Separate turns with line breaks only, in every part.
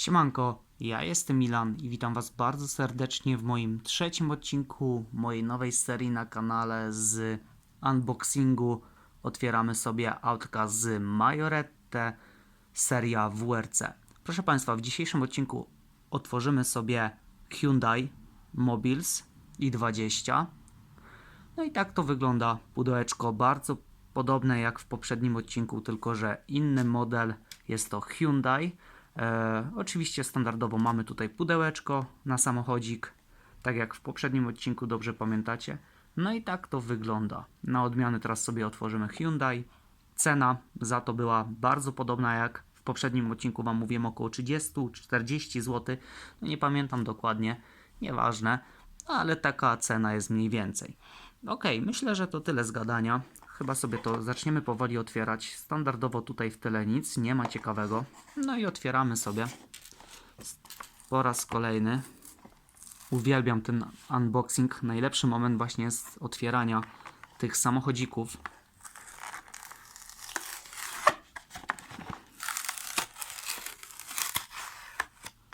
Siemanko, ja jestem Milan i witam Was bardzo serdecznie w moim trzecim odcinku mojej nowej serii na kanale z unboxingu. Otwieramy sobie autka z Majorette, seria WRC. Proszę Państwa, w dzisiejszym odcinku otworzymy sobie Hyundai Mobiles i20. No i tak to wygląda pudełeczko, bardzo podobne jak w poprzednim odcinku, tylko że inny model jest to Hyundai. E, oczywiście standardowo mamy tutaj pudełeczko na samochodzik, tak jak w poprzednim odcinku, dobrze pamiętacie. No i tak to wygląda. Na odmianę teraz sobie otworzymy Hyundai. Cena za to była bardzo podobna jak w poprzednim odcinku Wam mówiłem około 30-40 zł. No nie pamiętam dokładnie, nieważne, ale taka cena jest mniej więcej. Ok, myślę, że to tyle z gadania. Chyba sobie to zaczniemy powoli otwierać. Standardowo tutaj w tyle nic, nie ma ciekawego. No i otwieramy sobie po raz kolejny. Uwielbiam ten unboxing. Najlepszy moment właśnie jest otwierania tych samochodzików.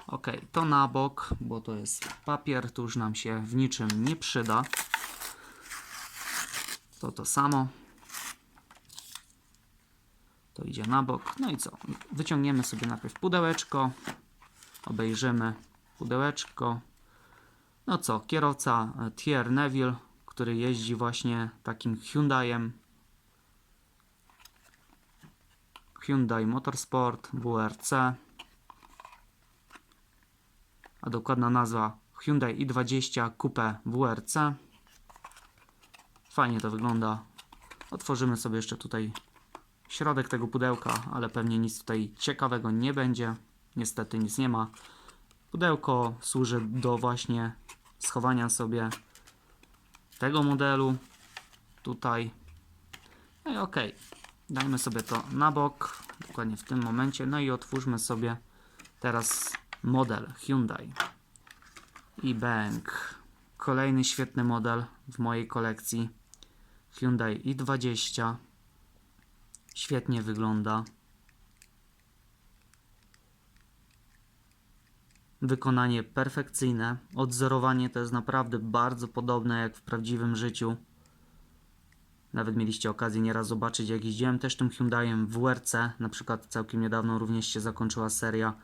Ok, to na bok, bo to jest papier, to już nam się w niczym nie przyda. To to samo. To idzie na bok. No i co? Wyciągniemy sobie najpierw pudełeczko. Obejrzymy pudełeczko. No co? Kierowca e, Thierry Neville, który jeździ właśnie takim Hyundaiem. Hyundai Motorsport WRC. A dokładna nazwa Hyundai i20 Coupe WRC. Fajnie to wygląda. Otworzymy sobie jeszcze tutaj środek tego pudełka, ale pewnie nic tutaj ciekawego nie będzie. Niestety nic nie ma. Pudełko służy do właśnie schowania sobie tego modelu tutaj. No i ok. Dajmy sobie to na bok, dokładnie w tym momencie. No i otwórzmy sobie teraz model Hyundai i Bank. Kolejny świetny model w mojej kolekcji. Hyundai i20. Świetnie wygląda. Wykonanie perfekcyjne. Odzorowanie to jest naprawdę bardzo podobne jak w prawdziwym życiu. Nawet mieliście okazję nieraz zobaczyć, jak jeździłem też tym Hyundaiem w WRC. Na przykład całkiem niedawno również się zakończyła seria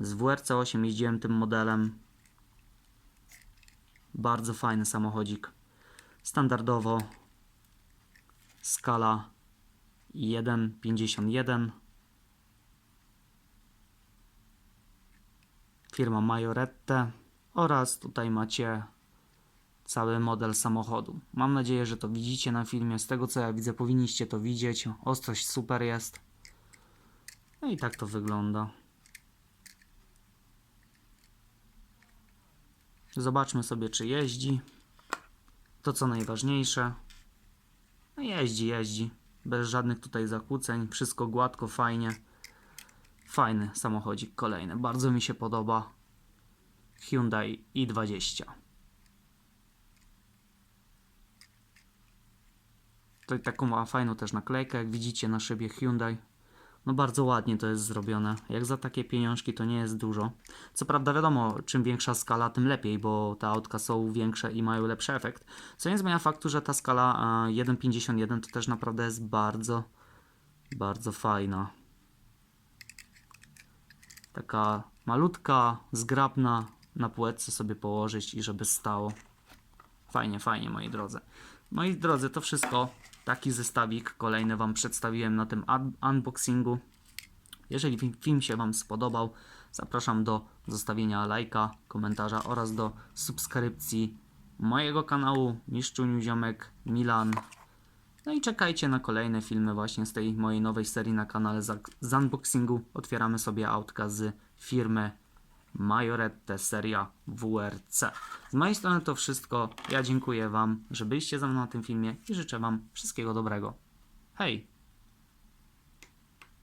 z WRC 8. Jeździłem tym modelem. Bardzo fajny samochodzik. Standardowo skala 1,51. Firma Majorette oraz tutaj macie cały model samochodu. Mam nadzieję, że to widzicie na filmie. Z tego co ja widzę, powinniście to widzieć. Ostrość super jest. No i tak to wygląda. Zobaczmy sobie, czy jeździ. To co najważniejsze. No jeździ, jeździ. Bez żadnych tutaj zakłóceń. Wszystko gładko, fajnie. Fajny samochodzik kolejny. Bardzo mi się podoba. Hyundai i20. Tutaj taką ma fajną też naklejkę, jak widzicie na szybie Hyundai. No bardzo ładnie to jest zrobione. Jak za takie pieniążki to nie jest dużo. Co prawda wiadomo, czym większa skala, tym lepiej, bo te autka są większe i mają lepszy efekt. Co nie zmienia faktu, że ta skala e, 1.51 to też naprawdę jest bardzo, bardzo fajna. Taka malutka, zgrabna, na półeczce sobie położyć i żeby stało. Fajnie, fajnie moi drodzy. Moi drodzy, to wszystko. Taki zestawik kolejny Wam przedstawiłem na tym un- unboxingu. Jeżeli fi- film się Wam spodobał, zapraszam do zostawienia lajka, komentarza oraz do subskrypcji mojego kanału Miszczuniu Ziomek Milan. No i czekajcie na kolejne filmy właśnie z tej mojej nowej serii na kanale z unboxingu. Otwieramy sobie autka z firmy Majorette seria WRC. Z mojej strony to wszystko. Ja dziękuję Wam, że byliście ze mną na tym filmie i życzę Wam wszystkiego dobrego. Hej!